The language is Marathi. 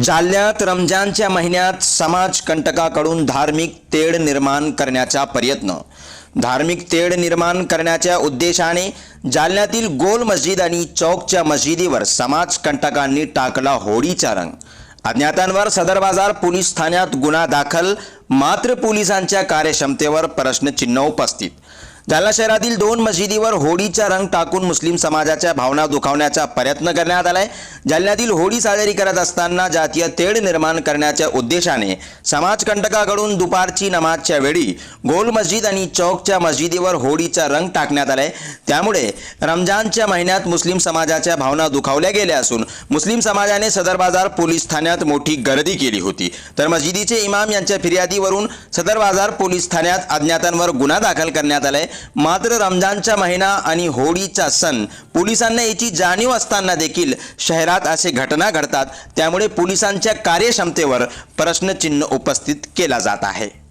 जालन्यात रमजानच्या महिन्यात समाजकंटकाकडून धार्मिक तेढ निर्माण करण्याचा प्रयत्न. धार्मिक तेढ निर्माण करण्याच्या उद्देशाने जालन्यातील गोल मस्जिद आणि चौकच्या मस्जिदीवर समाजकंटकांनी टाकला होळीचा रंग. अज्ञातांवर सदर बाजार पोलीस ठाण्यात गुन्हा दाखल मात्र पोलिसांच्या कार्यक्षमतेवर प्रश्नचिन्ह उपस्थित. जालना शहरातील दोन मशिदीवर होळीचा रंग टाकून मुस्लिम समाजाच्या भावना दुखावण्याचा प्रयत्न करण्यात आलाय. जालन्यातील होळी साजरी करत असताना जातीय तेढ निर्माण करण्याच्या उद्देशाने समाजकंटकाकडून दुपारची नमाजच्या वेळी गोल मस्जिद आणि चौकच्या मस्जिदीवर होळीचा रंग टाकण्यात आलाय. त्यामुळे रमजानच्या महिन्यात मुस्लिम समाजाच्या भावना दुखावल्या गेल्या असून मुस्लिम समाजाने सदर बाजार पोलीस ठाण्यात मोठी गर्दी केली होती. तर मस्जिदीचे इमाम यांच्या फिर्यादीवरून सदर बाजार पोलीस ठाण्यात अज्ञातांवर गुन्हा दाखल करण्यात आलाय. मात्र रमजानचा महिना आणि होळीचा सण पोलिसांना याची जाणीव असताना देखील शहरात असे घटना घडतात. त्यामुळे पोलिसांच्या कार्यक्षमतेवर प्रश्नचिन्ह उपस्थित केला जात आहे.